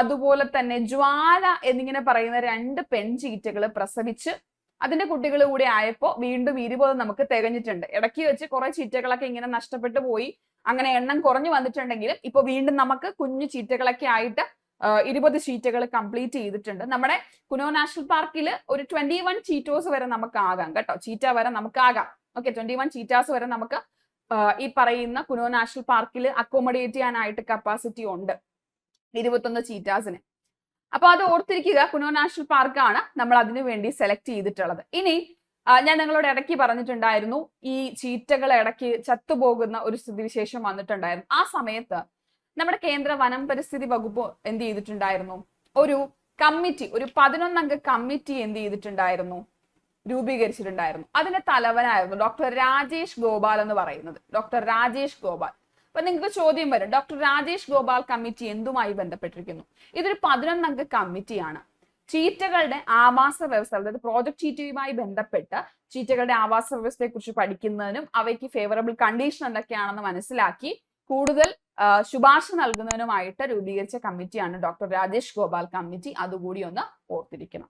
അതുപോലെ തന്നെ ജ്വാല എന്നിങ്ങനെ പറയുന്ന രണ്ട് പെൺചീറ്റകൾ പ്രസവിച്ച് അതിന്റെ കുട്ടികൾ കൂടി ആയപ്പോൾ വീണ്ടും ഇരുപത് നമുക്ക് തികഞ്ഞിട്ടുണ്ട്. ഇടയ്ക്ക് വെച്ച് കുറെ ചീറ്റകളൊക്കെ ഇങ്ങനെ നഷ്ടപ്പെട്ടു പോയി. അങ്ങനെ എണ്ണം കുറഞ്ഞു വന്നിട്ടുണ്ടെങ്കിലും ഇപ്പൊ വീണ്ടും നമുക്ക് കുഞ്ഞു ചീറ്റകളൊക്കെ ആയിട്ട് ഇരുപത് ചീറ്റകൾ കംപ്ലീറ്റ് ചെയ്തിട്ടുണ്ട്. നമ്മുടെ കുനോ നാഷണൽ പാർക്കിൽ ഒരു ട്വന്റി വൺ ചീറ്റോസ് വരെ നമുക്ക് ആകാം കേട്ടോ. ചീറ്റ വരെ നമുക്ക് ആകാം ഓക്കെ ട്വന്റി വൺ ചീറ്റാസ് വരെ നമുക്ക് ഈ പറയുന്ന കുനോ നാഷണൽ പാർക്കിൽ അക്കോമഡേറ്റ് ചെയ്യാനായിട്ട് കപ്പാസിറ്റി ഉണ്ട്. ഇരുപത്തൊന്ന് ചീറ്റാസിന് അപ്പൊ അത് ഓർത്തിരിക്കുക കുനോ നാഷണൽ പാർക്കാണ് നമ്മൾ അതിനു വേണ്ടി സെലക്ട് ചെയ്തിട്ടുള്ളത്. ഇനി ഞാൻ നിങ്ങളോട് ഇടയ്ക്ക് പറഞ്ഞിട്ടുണ്ടായിരുന്നു ഈ ചീറ്റകൾ ഇടയ്ക്ക് ചത്തുപോകുന്ന ഒരു സ്ഥിതിവിശേഷം വന്നിട്ടുണ്ടായിരുന്നു. ആ സമയത്ത് നമ്മുടെ കേന്ദ്ര വനം പരിസ്ഥിതി വകുപ്പ് എന്ത് ചെയ്തിട്ടുണ്ടായിരുന്നു? ഒരു കമ്മിറ്റി ഒരു പതിനൊന്നംഗ കമ്മിറ്റി എന്ത് ചെയ്തിട്ടുണ്ടായിരുന്നു? രൂപീകരിച്ചിട്ടുണ്ടായിരുന്നു. അതിന്റെ തലവനായിരുന്നു ഡോക്ടർ രാജേഷ് ഗോപാൽ എന്ന് പറയുന്നത്. ഡോക്ടർ രാജേഷ് ഗോപാൽ. അപ്പൊ നിങ്ങൾക്ക് ചോദ്യം വരും. ഡോക്ടർ രാജേഷ് ഗോപാൽ കമ്മിറ്റി എന്തുമായി ബന്ധപ്പെട്ടിരിക്കുന്നു? ഇതൊരു പതിനൊന്നംഗ കമ്മിറ്റിയാണ് ചീറ്റകളുടെ ആവാസ വ്യവസ്ഥ അതായത് പ്രോജക്ട് ചീറ്റയുമായി ബന്ധപ്പെട്ട് ചീറ്റകളുടെ ആവാസ വ്യവസ്ഥയെ കുറിച്ച് പഠിക്കുന്നതിനും അവയ്ക്ക് ഫേവറബിൾ കണ്ടീഷൻ എന്തൊക്കെയാണെന്ന് മനസ്സിലാക്കി കൂടുതൽ ശുപാർശ നൽകുന്നതിനുമായിട്ട് രൂപീകരിച്ച കമ്മിറ്റിയാണ് ഡോക്ടർ രാജേഷ് ഗോപാൽ കമ്മിറ്റി. അതുകൂടി ഒന്ന് ഓർത്തിരിക്കണം.